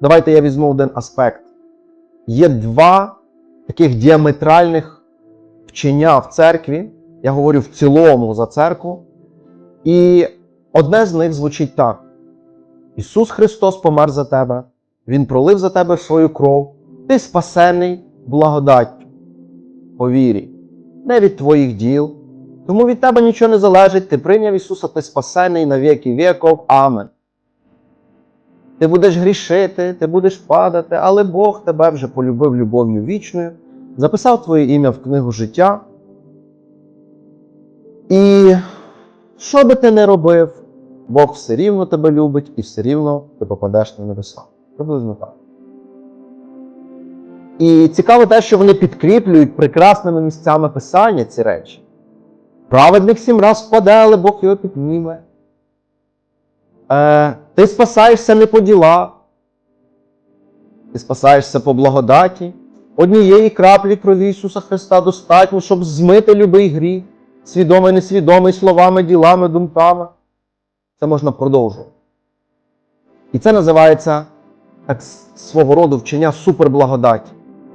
давайте я візьму один аспект. Є два таких діаметральних вчення в церкві. Я говорю в цілому за церкву. І одне з них звучить так: Ісус Христос помер за тебе, Він пролив за тебе свою кров, ти спасений благодаттю, по вірі, не від твоїх діл. Тому від тебе нічого не залежить, ти прийняв Ісуса, ти спасений на віки віков. Амен. Ти будеш грішити, ти будеш падати, але Бог тебе вже полюбив любов'ю вічною, записав твоє ім'я в книгу життя. І що би ти не робив, Бог все рівно тебе любить і все рівно ти попадеш на небеса. Приблизно так. І цікаво те, що вони підкріплюють прекрасними місцями писання ці речі. Праведник сім раз впаде, але Бог його підніме. Е, ти спасаєшся не по ділах. Ти спасаєшся по благодаті. Однієї краплі крові Ісуса Христа достатньо, щоб змити любий гріх, свідомий, несвідомий, словами, ділами, думками. Це можна продовжувати. І це називається так, свого роду вчення суперблагодаті.